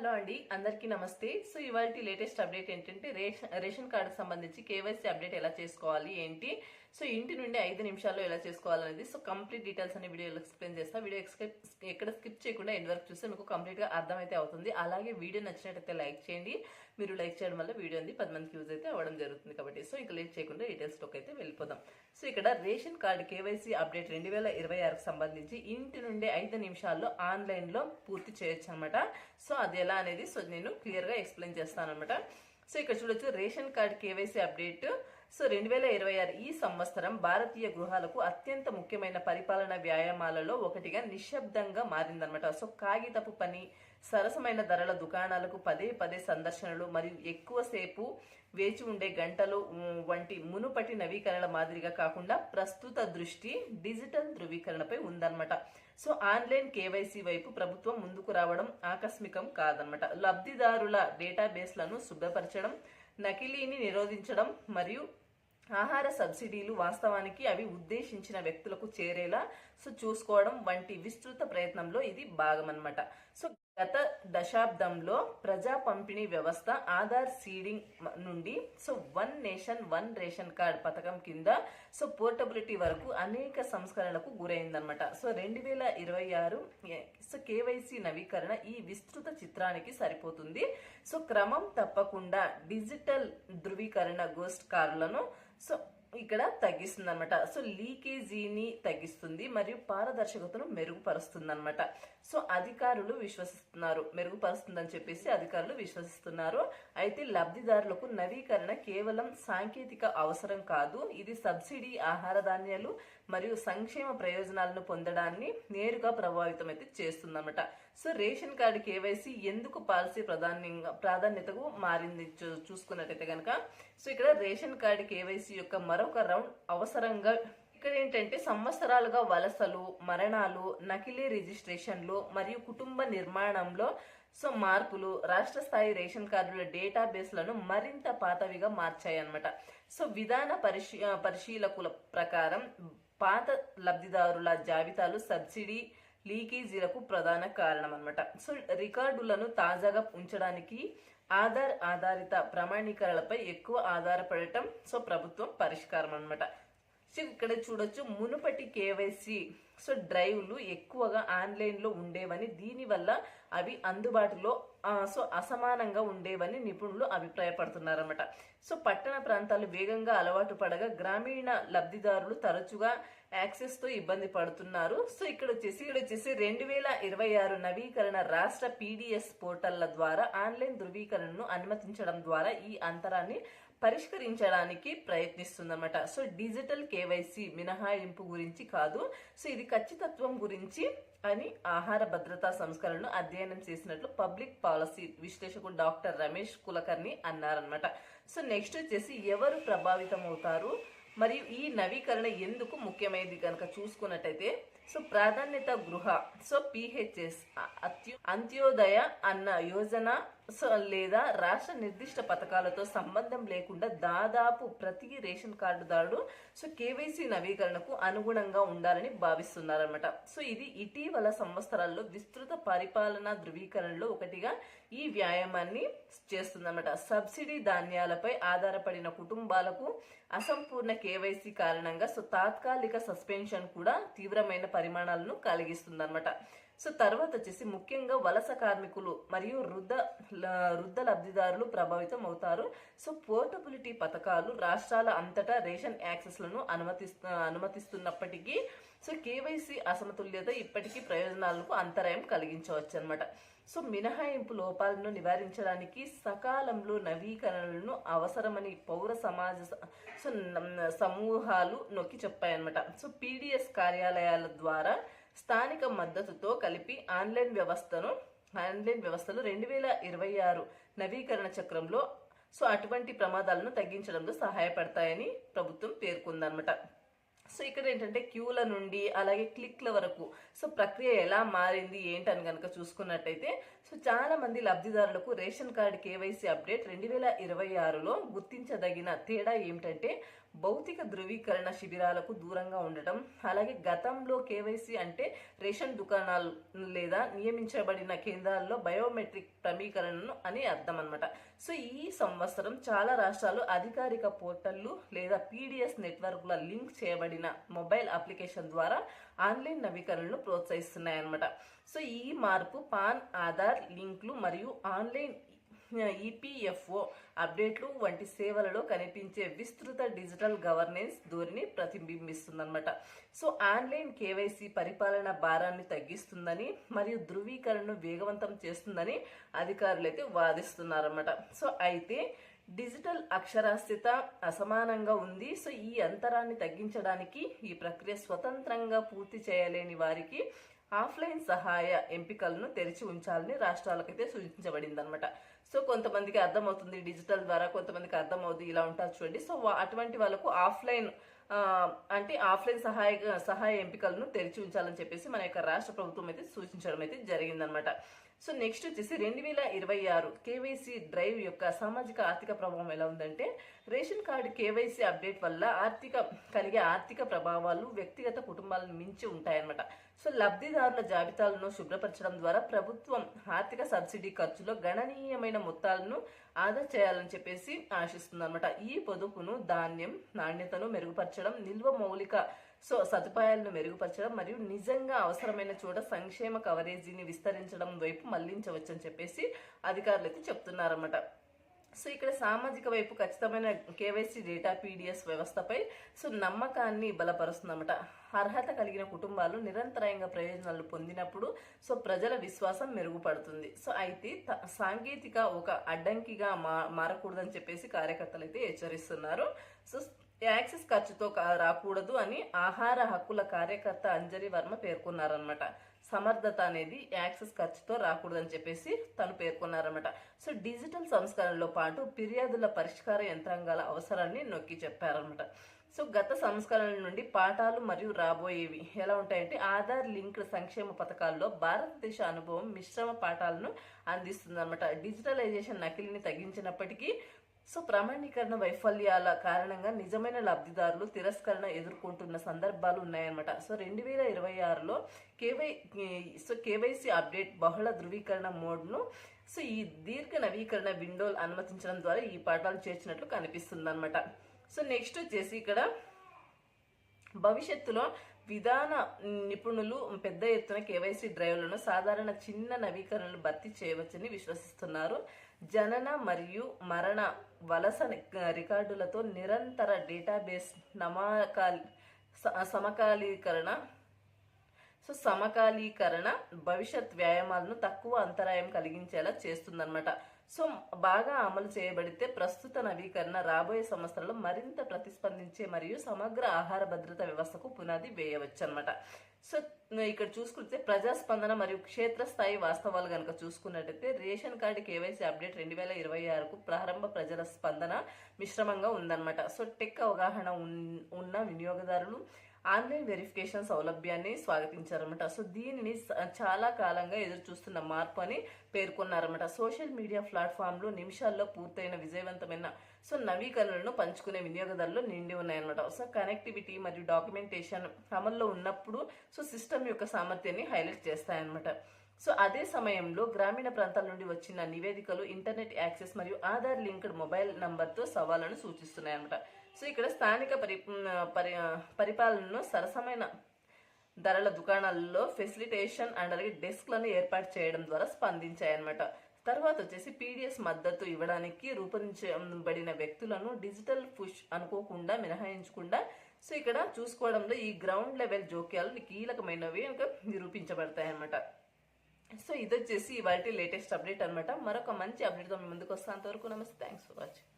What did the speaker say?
Hello అండి అందరికీ నమస్తే. సో ఇవాళ లేటెస్ట్ అప్డేట్ ఏంటంటే రేషన్ రేషన్ కార్డుకి సంబంధించి కేవైసీ అప్డేట్ ఎలా చేసుకోవాలి ఏంటి? సో ఇంటి నుండి ఐదు నిమిషాల్లో ఎలా చేసుకోవాలనేది సో కంప్లీట్ డీటెయిల్స్ అనే వీడియోలో ఎక్స్ప్లెయిన్ చేస్తాను వీడియో ఎక్కడ స్కిప్ చేయకుండా ఎండ్ వరకు చూస్తే మీకు కంప్లీట్గా అర్థమైతే అవుతుంది. అలాగే వీడియో నచ్చినట్టయితే లైక్ చేయండి. మీరు లైక్ చేయడం వల్ల వీడియో అంది పది మందికి యూజ్ అయితే అవ్వడం జరుగుతుంది కాబట్టి. సో ఇంకా లేట్ చేయకుండా డీటెయిల్స్లోకి అయితే వెళ్ళిపోదాం. సో ఇక్కడ రేషన్ కార్డు కేవైసీ అప్డేట్ రెండు వేల ఇరవై ఆరుకు సంబంధించి ఇంటి నుండి ఐదు నిమిషాల్లో ఆన్లైన్లో పూర్తి చేయొచ్చు అనమాట సో అది ఎలా అనేది సో నేను క్లియర్గా ఎక్స్ప్లెయిన్ చేస్తాను అనమాట సో ఇక్కడ చూడొచ్చు ration card KYC update so రెండు వేల ఇరవై ఆరు ఈ సంవత్సరం భారతీయ గృహాలకు అత్యంత ముఖ్యమైన పరిపాలన వ్యాయామాలలో ఒకటిగా నిశ్శబ్దంగా మారిందనమాట సో కాగితపు పని సరసమైన ధరల దుకాణాలకు పదే పదే సందర్శనలు మరియు ఎక్కువసేపు వేచి ఉండే గంటలు వంటి మునుపటి నవీకరణల మాదిరిగా కాకుండా ప్రస్తుత దృష్టి డిజిటల్ ధృవీకరణపై ఉందన్నమాట. సో ఆన్లైన్ కేవైసీ వైపు ప్రభుత్వం ముందుకు రావడం ఆకస్మికం కాదనమాట లబ్ధిదారుల డేటాబేస్లను శుభ్రపరచడం నకిలీని నిరోధించడం మరియు ఆహార సబ్సిడీలు వాస్తవానికి అవి ఉద్దేశించిన వ్యక్తులకు చేరేలా సో చూసుకోవడం వంటి విస్తృత ప్రయత్నంలో ఇది భాగం అనమాట సో గత దశాబ్దంలో ప్రజా పంపిణీ వ్యవస్థ ఆధార్ సీడింగ్ నుండి so one nation one ration card పథకం కింద సో పోర్టబిలిటీ వరకు అనేక సంస్కరణలకు గురైందనమాట సో రెండు వేల ఇరవై ఆరు సో కేవైసీ నవీకరణ ఈ విస్తృత చిత్రానికి సరిపోతుంది. సో క్రమం తప్పకుండా డిజిటల్ ధృవీకరణ గోస్ట్ కార్డులను సో ఇక్కడ తగ్గిస్తుంది అనమాట సో లీకేజీని తగ్గిస్తుంది మరియు పారదర్శకతను మెరుగుపరుస్తుంది అనమాట సో అధికారులు విశ్వసిస్తున్నారు. మెరుగుపరుస్తుందని చెప్పేసి అధికారులు విశ్వసిస్తున్నారు. అయితే లబ్ధిదారులకు నవీకరణ కేవలం సాంకేతిక అవసరం కాదు. ఇది సబ్సిడీ ఆహార ధాన్యాలు మరియు సంక్షేమ ప్రయోజనాలను పొందడాన్ని నేరుగా ప్రభావితం అయితే చేస్తుందన్నమాట. సో రేషన్ కార్డు కేవైసీ ఎందుకు పాలసీ ప్రాధాన్యంగా ప్రాధాన్యతకు మారింది చూ- చూసుకున్నట్టయితే కనుక సో ఇక్కడ రేషన్ కార్డు కేవైసీ యొక్క మరొక రౌండ్ అవసరంగా ఇక్కడ ఏంటంటే సంవత్సరాలుగా వలసలు మరణాలు నకిలీ రిజిస్ట్రేషన్లు మరియు కుటుంబ నిర్మాణంలో సో మార్పులు రాష్ట్ర స్థాయి రేషన్ కార్డుల డేటాబేస్లను మరింత పాతవిగా మార్చాయి అన్నమాట సో విధాన పరిశీ పరిశీలకుల ప్రకారం పాత లబ్ధిదారుల జాబితాలు సబ్సిడీ లీకేజీలకు ప్రధాన కారణం అన్నమాట సో రికార్డులను తాజాగా ఉంచడానికి ఆధార్ ఆధారిత ప్రమాణీకరణలపై ఎక్కువ ఆధారపడటం సో ప్రభుత్వం పరిష్కారం అన్నమాట సో ఇక్కడ చూడొచ్చు మునుపటి కేవైసీ సో డ్రైవ్లు ఎక్కువగా ఆన్లైన్లో ఉండేవని దీనివల్ల అవి అందుబాటులో సో అసమానంగా ఉండేవని నిపుణులు అభిప్రాయపడుతున్నారన్నమాట. సో పట్టణ ప్రాంతాలు వేగంగా అలవాటు పడగా గ్రామీణ లబ్ధిదారులు తరచుగా యాక్సెస్తో ఇబ్బంది పడుతున్నారు. సో ఇక్కడ వచ్చేసి ఇక్కడ వచ్చేసి రెండు వేల ఇరవై ఆరు నవీకరణ రాష్ట్ర పీడిఎస్ పోర్టళ్ళ ద్వారా ఆన్లైన్ ధృవీకరణను అనుమతించడం ద్వారా ఈ అంతరాన్ని పరిష్కరించడానికి ప్రయత్నిస్తుందన్నమాట. సో డిజిటల్ కేవైసీ మినహాయింపు గురించి కాదు. సో ఇది ఖచ్చితత్వం గురించి అని ఆహార భద్రతా సంస్కరణను అధ్యయనం చేసినట్లు పబ్లిక్ పాలసీ విశ్లేషకుడు డాక్టర్ రమేష్ కులకర్ణి అన్నారనమాట సో నెక్స్ట్ వచ్చేసి ఎవరు ప్రభావితం అవుతారు మరియు ఈ నవీకరణ ఎందుకు ముఖ్యమైనది కనుక చూసుకున్నట్టయితే సో ప్రాధాన్యత గృహ సో పిహెచ్ఎస్ అత్యు అంత్యోదయ అన్న యోజన సో లేదా రాష్ట్ర నిర్దిష్ట పథకాలతో సంబంధం లేకుండా దాదాపు ప్రతి రేషన్ కార్డుదారుడు సో కేవైసీ నవీకరణకు అనుగుణంగా ఉండాలని భావిస్తున్నారన్నమాట. సో ఇది ఇటీవల సంవత్సరాల్లో విస్తృత పరిపాలనా ధృవీకరణలో ఒకటిగా ఈ వ్యాయామాన్ని చేస్తుందన్నమాట. సబ్సిడీ ధాన్యాలపై ఆధారపడిన కుటుంబాలకు అసంపూర్ణ కేవైసీ కారణంగా సో తాత్కాలిక సస్పెన్షన్ కూడా తీవ్రమైన పరిమాణాలను కలిగిస్తుందన్నమాట. సో తర్వాత వచ్చేసి ముఖ్యంగా వలస కార్మికులు మరియు వృద్ధ వృద్ధ లబ్ధిదారులు ప్రభావితం అవుతారు. సో పోర్టబిలిటీ పథకాలు రాష్ట్రాల అంతటా రేషన్ యాక్సెస్లను అనుమతిస్తు అనుమతిస్తున్నప్పటికీ సో కేవైసీ అసమతుల్యత ఇప్పటికీ ప్రయోజనాలకు అంతరాయం కలిగించవచ్చు అనమాట సో మినహాయింపు లోపాలను నివారించడానికి సకాలంలో నవీకరణలను అవసరమని పౌర సమాజ సో సమూహాలు నొక్కి చెప్పాయన్నమాట. సో పీడిఎస్ కార్యాలయాల ద్వారా స్థానిక మద్దతుతో కలిపి ఆన్లైన్ వ్యవస్థను ఆన్లైన్ వ్యవస్థలు రెండు వేల ఇరవై ఆరు నవీకరణ చక్రంలో సో అటువంటి ప్రమాదాలను తగ్గించడంలో సహాయపడతాయని ప్రభుత్వం పేర్కొందన్నమాట. సో ఇక్కడ ఏంటంటే క్యూల నుండి అలాగే క్లిక్ల వరకు సో ప్రక్రియ ఎలా మారింది ఏంటని కనుక చూసుకున్నట్టయితే సో చాలా మంది లబ్ధిదారులకు రేషన్ కార్డు కేవైసీ అప్డేట్ రెండు వేల ఇరవై ఆరులో గుర్తించదగిన తేడా ఏమిటంటే భౌతిక ధృవీకరణ శిబిరాలకు దూరంగా ఉండటం అలాగే గతంలో కేవైసీ అంటే రేషన్ దుకాణాలు లేదా నియమించబడిన కేంద్రాల్లో బయోమెట్రిక్ ప్రమీకరణను అని అర్థం అనమాట సో ఈ సంవత్సరం చాలా రాష్ట్రాలు అధికారిక పోర్టళ్ళు లేదా పీడిఎస్ నెట్వర్క్ల లింక్ చేయబడిన మొబైల్ అప్లికేషన్ ద్వారా ఆన్లైన్ నవీకరణను ప్రోత్సహిస్తున్నాయన్నమాట. సో ఈ మార్పు పాన్ ఆధార్ లింక్లు మరియు ఆన్లైన్ ఈపీఎఫ్ఓ అప్డేట్లు వంటి సేవలలో కనిపించే విస్తృత డిజిటల్ గవర్నెన్స్ ధోరణి ప్రతిబింబిస్తుందన్నమాట. సో ఆన్లైన్ కేవైసీ పరిపాలన భారాన్ని తగ్గిస్తుందని మరియు ధృవీకరణను వేగవంతం చేస్తుందని అధికారులు అయితే వాదిస్తున్నారన్నమాట. సో అయితే డిజిటల్ అక్షరాస్యత అసమానంగా ఉంది. సో ఈ అంతరాన్ని తగ్గించడానికి ఈ ప్రక్రియ స్వతంత్రంగా పూర్తి చేయలేని వారికి ఆఫ్లైన్ సహాయ ఎంపికలను తెరిచి ఉంచాలని రాష్ట్రాలకైతే సూచించబడింది అనమాట సో కొంతమందికి అర్థమవుతుంది డిజిటల్ ద్వారా కొంతమందికి అర్థమవుతుంది ఇలా ఉంటారు చూడండి. సో అటువంటి వాళ్ళకు ఆఫ్లైన్ అంటే ఆఫ్లైన్ సహాయ సహాయ ఎంపికలను తెరిచి ఉంచాలని చెప్పేసి మన యొక్క రాష్ట్ర ప్రభుత్వం అయితే సూచించడం అయితే జరిగిందనమాట. సో నెక్స్ట్ వచ్చేసి రెండు వేల ఇరవై ఆరు కేవైసీ డ్రైవ్ యొక్క సామాజిక ఆర్థిక ప్రభావం ఎలా ఉందంటే రేషన్ కార్డు కేవైసీ అప్డేట్ వల్ల ఆర్థిక కలిగే ఆర్థిక ప్రభావాలు వ్యక్తిగత కుటుంబాలను మించి ఉంటాయన్నమాట. సో లబ్ధిదారుల జాబితాలను శుభ్రపరచడం ద్వారా ప్రభుత్వం ఆర్థిక సబ్సిడీ ఖర్చులో గణనీయమైన మొత్తాలను ఆదా చేయాలని చెప్పేసి ఆశిస్తుంది అనమాట ఈ పొదుపును ధాన్యం నాణ్యతను మెరుగుపరచడం నిల్వ మౌలిక సో సదుపాయాలను మెరుగుపరచడం మరియు నిజంగా అవసరమైన చోట సంక్షేమ కవరేజీని విస్తరించడం వైపు మళ్ళించవచ్చని చెప్పేసి అధికారులు అయితే చెప్తున్నారన్నమాట. సో ఇక్కడ సామాజిక వైపు ఖచ్చితమైన కేవైసీ డేటా పీడిఎస్ వ్యవస్థపై సో నమ్మకాన్ని బలపరుస్తుందన్నమాట. అర్హత కలిగిన కుటుంబాలు నిరంతరాయంగా ప్రయోజనాలు పొందినప్పుడు సో ప్రజల విశ్వాసం మెరుగుపడుతుంది. సో అయితే త- సాంకేతిక ఒక అడ్డంకిగా మా మారకూడదని చెప్పేసి కార్యకర్తలు అయితే హెచ్చరిస్తున్నారు. సో యాక్సెస్ ఖర్చుతో రాకూడదు అని ఆహార హక్కుల కార్యకర్త అంజలి వర్మ పేర్కొన్నారనమాట సమర్థత అనేది యాక్సెస్ ఖర్చుతో రాకూడదని చెప్పేసి తను పేర్కొన్నారన్నమాట. సో డిజిటల్ సంస్కరణలో పాటు ఫిర్యాదుల పరిష్కార యంత్రాంగాల అవసరాన్ని నొక్కి చెప్పారనమాట సో గత సంస్కరణల నుండి పాఠాలు మరియు రాబోయేవి ఎలా ఉంటాయంటే ఆధార్ లింక్డ్ సంక్షేమ పథకాల్లో భారతదేశ అనుభవం మిశ్రమ పాఠాలను అందిస్తుందన్నమాట. డిజిటలైజేషన్ నకిలీని తగ్గించినప్పటికీ సో ప్రామాణీకరణ వైఫల్యాల కారణంగా నిజమైన లబ్ధిదారులు తిరస్కరణ ఎదుర్కొంటున్న సందర్భాలు ఉన్నాయన్నమాట. సో రెండు వేల ఇరవై ఆరులో కేవై సో కేవైసీ అప్డేట్ బహుళ ధృవీకరణ మోడ్ను సో ఈ దీర్ఘ నవీకరణ విండోలు అనుమతించడం ద్వారా ఈ పాఠాలు చేర్చినట్లు కనిపిస్తుంది సో నెక్స్ట్ వచ్చేసి ఇక్కడ భవిష్యత్తులో విధాన నిపుణులు పెద్ద ఎత్తున కేవైసీ డ్రైవ్లను సాధారణ చిన్న నవీకరణలు భర్తీ చేయవచ్చని విశ్వసిస్తున్నారు. జనన మరియు మరణ వలస రికార్డులతో నిరంతర డేటాబేస్ నమ్మకాలి స- సమకాలీకరణ సో సమకాలీకరణ భవిష్యత్ వ్యాయామాలను తక్కువ అంతరాయం కలిగించేలా చేస్తుందన్నమాట. సో బాగా అమలు చేయబడితే ప్రస్తుత నవీకరణ రాబోయే సంవత్సరాల్లో మరింత ప్రతిస్పందించే మరియు సమగ్ర ఆహార భద్రత వ్యవస్థకు పునాది వేయవచ్చు అనమాట సో ఇక్కడ చూసుకుంటే ప్రజాస్పందన మరియు క్షేత్రస్థాయి వాస్తవాలు కనుక చూసుకున్నట్టయితే రేషన్ కార్డు కేవైసీ అప్డేట్ రెండు వేల ఇరవై ఆరుకు ప్రారంభ ప్రజల స్పందన మిశ్రమంగా ఉందన్నమాట. సో టెక్ అవగాహన ఉన్న వినియోగదారులు ఆన్లైన్ వెరిఫికేషన్ సౌలభ్యాన్ని స్వాగతించారన్నమాట. సో దీనిని చాలా కాలంగా ఎదురు చూస్తున్న మార్పు అని పేర్కొన్నారన్నమాట. సోషల్ మీడియా ప్లాట్ఫామ్లు నిమిషాల్లో పూర్తయిన విజయవంతమైన సో నవీకరణలను పంచుకునే వినియోగదారులు నిండి ఉన్నాయన్నమాట. సో కనెక్టివిటీ మరియు డాక్యుమెంటేషన్ అమల్లో ఉన్నప్పుడు సో సిస్టమ్ యొక్క సామర్థ్యాన్ని హైలైట్ చేస్తాయన్నమాట. సో అదే సమయంలో గ్రామీణ ప్రాంతాల నుండి వచ్చిన నివేదికలు ఇంటర్నెట్ యాక్సెస్ మరియు ఆధార్ లింక్డ్ మొబైల్ నంబర్తో సవాళ్ళను సూచిస్తున్నాయన్నమాట. సో ఇక్కడ స్థానిక పరి పరి పరిపాలనను సరసమైన ధరల దుకాణాల్లో ఫెసిలిటేషన్ అండ్ అలాగే డెస్క్లను ఏర్పాటు చేయడం ద్వారా స్పందించాయన్నమాట. తర్వాత వచ్చేసి పీడిఎస్ మద్దతు ఇవ్వడానికి రూపొందించబడిన వ్యక్తులను డిజిటల్ పుష్ అనుకోకుండా మినహాయించకుండా సో ఇక్కడ చూసుకోవడంలో ఈ గ్రౌండ్ లెవెల్ జోక్యాలు కీలకమైనవి ఇంకా నిరూపించబడతాయి అన్నమాట సో ఇది వచ్చేసి ఇవాళ లేటెస్ట్ అప్డేట్ అన్నమాట. మరొక మంచి అప్డేట్తో మీ ముందుకు వస్తాను. అంతవరకు నమస్తే. Thanks for watching.